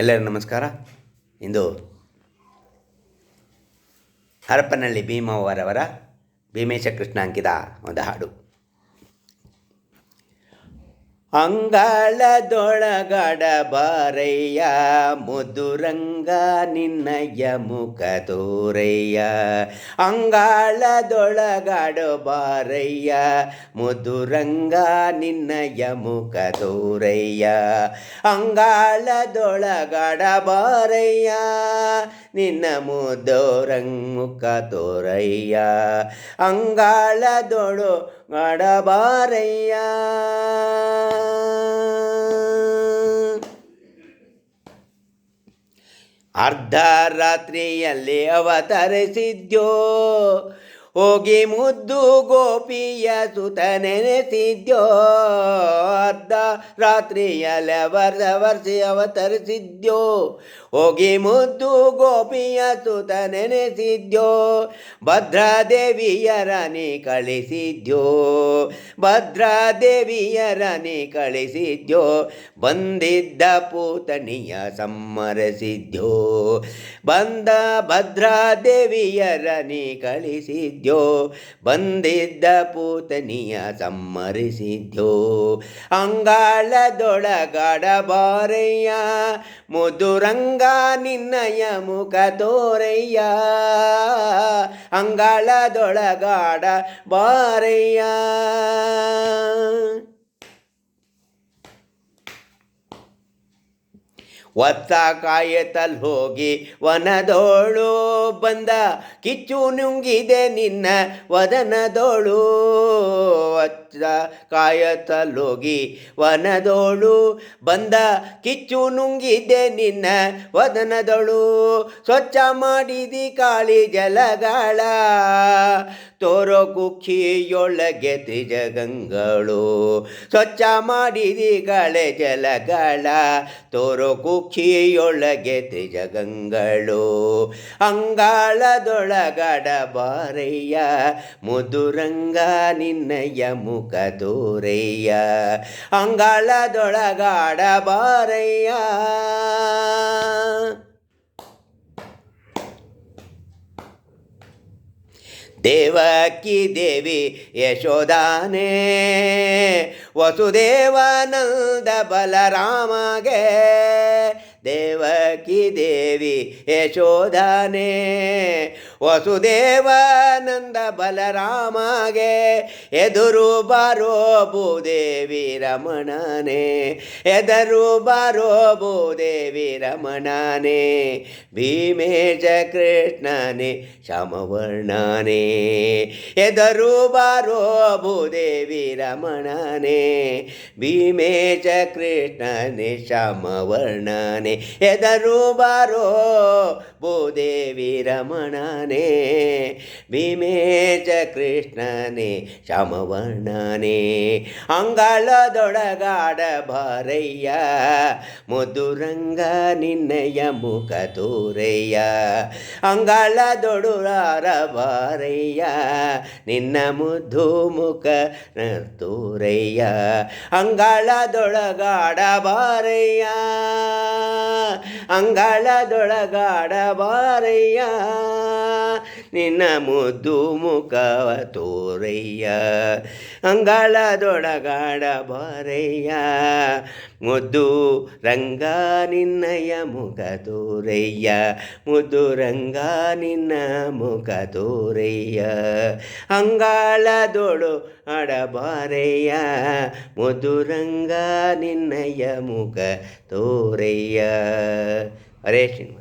ಎಲ್ಲರಿಗೂ ನಮಸ್ಕಾರ. ಇಂದು ಹರಪನಹಳ್ಳಿ ಭೀಮವರವರ ಭೀಮೇಶ ಕೃಷ್ಣ ಅಂಕಿದ ಒಂದು ಹಾಡು. ಅಂಗಳದೊಳಗಡ ಬಾರಯ್ಯ ಮುದುರಂಗ ನಿನ್ನಯ್ಯ ಮುಖ ತೋರಯ್ಯ. ಅಂಗಳದೊಳಗಡ ಬಾರಯ್ಯ ಮುದುರಂಗ ನಿನ್ನಯ್ಯ ಮುಖ ತೋರಯ್ಯ. ಅಂಗಾಳದೊಳಗಡ ಬಾರಯ್ಯ ನಿನ್ನ ಮುದೋರಂಗ ಮುಖ ತೋರಯ್ಯ. ಅಂಗಾಳದೊಳು ಗಡಬಾರಯ್ಯ ಅರ್ಧ ರಾತ್ರಿಯಲ್ಲಿ ಅವತರಿಸಿದ್ಯೋ ಹೋಗಿ ಮುದ್ದು ಗೋಪಿಯ ಸುತ ನೆನೆಸಿದ್ಯೋ ಅರ್ಧ ರಾತ್ರಿಯಲ್ಲಿ ವರ್ಧ ವರ್ಷಿ ಅವತರಿಸಿದ್ಯೋ, ಹೋಗಿ ಮುದ್ದು ಗೋಪಿಯ ಸುತ ನೆನೆಸಿದ್ಯೋ ಭದ್ರಾದೇವಿಯರನಿ ಕಳಿಸಿದ್ಯೋ ಭದ್ರಾದೇವಿಯರನಿ ಕಳಿಸಿದ್ಯೋ, ಬಂದಿದ್ದ ಪೂತಣಿಯ ಸಮ್ಮರಸಿದ್ಯೋ ಬಂದ ಭದ್ರಾದೇವಿಯರನಿ ಕಳಿಸಿದ್ಯೋ. ಬಂದಿದ್ದ ಪೂತನಿಯ ಸಮ್ಮರಿಸಿದ್ಯೋ ಅಂಗಾಳದೊಳಗಡಬಾರಯ್ಯ ಮುದುರಂಗ ನಿನ್ನಯ ಮುಖ ತೋರಯ್ಯ. ಅಂಗಾಳದೊಳಗಾಡ ಬಾರಯ್ಯ ಒತ್ತ ಕಾಯತಲ್ ಹೋಗಿ ವನದೋಳು ಬಂದ, ಕಿಚ್ಚು ನುಂಗಿದೆ ನಿನ್ನ ವದನದೋಳು. ಒತ್ತ ಕಾಯತಲ್ ಹೋಗಿ ವನದೋಳು ಬಂದ, ಕಿಚ್ಚು ನುಂಗಿದೆ ನಿನ್ನ ವದನದೋಳು. ಸ್ವಚ್ಛ ಮಾಡಿದಿ ಕಾಳಿ ಜಲಗಳ ತೋರೋ ಕುಕ್ಷಿಯೊಳಗೆ ತ್ರಿಜಗಂಗಳು ಸ್ವಚ್ಛ ಮಾಡಿದಿ ಕಳೆ ಜಲಗಳ. ತೋರೋ ಕುಕ್ಷಿಯೊಳಗೆ ತ್ರಿಜಗಂಗಳು ಅಂಗಾಳದೊಳಗಡ ಬಾರಯ್ಯ. ಮುದುರಂಗ ನಿನ್ನಯ್ಯ ಮುಖ ತೋರಯ್ಯ ಅಂಗಾಳದೊಳಗಾಡ ಬಾರಯ್ಯ. ದೇವಕಿ ದೇವಿ ಯಶೋದಾನೇ. ವಸುದೇವಾನಂದ ಬಲರಾಮಗೆ. ದೇವಕಿ ದೇವಿ ಯಶೋದಾನೆ. ವಸುದೇವಾನಂದ ಬಲರಾಮಗೆ ಎದುರು ಬಾರೋ ಭೂದೇವಿ ರಮಣನೆ, ಎದರು ಬಾರೋ ಭೂದೇವಿ ರಮಣನೆ, ಭೀಮೇಶ ಕೃಷ್ಣನೆ ಶಮವರ್ಣನೆ ಎದರು ಬಾರೋ ಭೂದೇವಿ ರಮಣನೆ, ಭೀಮೇಶ ಕೃಷ್ಣನೆ ಶಮವರ್ಣನೆ ಎದರು ಬಾರೋ ಭೂದೇವಿ ರಮಣನೆ. ಭೀಮೇಶ ಕೃಷ್ಣನೆ ಶಮವರ್ಣನೆ ಅಂಗಳದೊಳಗಾಡ ಬಾರಯ್ಯ ಮಧುರಂಗ ನಿನ್ನಯ ಮುಖ ತೋರಯ್ಯ ಅಂಗಳದೊಡುರಾರ ಬಾರಯ್ಯ ನಿನ್ನ ಮುದ್ದು ಮುಖ ತೋರಯ್ಯ ಅಂಗಳದೊಳಗಾಡ ಬಾರಯ್ಯ ಅಂಗಳದೊಳಗಾಡ ಬಾರಯ್ಯ ನಿನ್ನ ಮುದ್ದು ಮುಖವ ತೋರಯ್ಯ. ಅಂಗಳದೊಳಗಾಡ ಬಾರಯ್ಯ. ಮುದ್ದು ರಂಗ ನಿನ್ನಯ ಮುಖ ತೋರಯ್ಯ. ಮುದ್ದು ರಂಗ ನಿನ್ನ ಮುಖ ತೋರಯ್ಯ. ಅಂಗಾಳದೊಳು ಅಡಬಾರಯ್ಯ ಮುದುರಂಗ ನಿನ್ನಯ ಮುಖ ತೋರಯ್ಯ. ಅರೇ ಶ್ರೀನಿವಾಸ.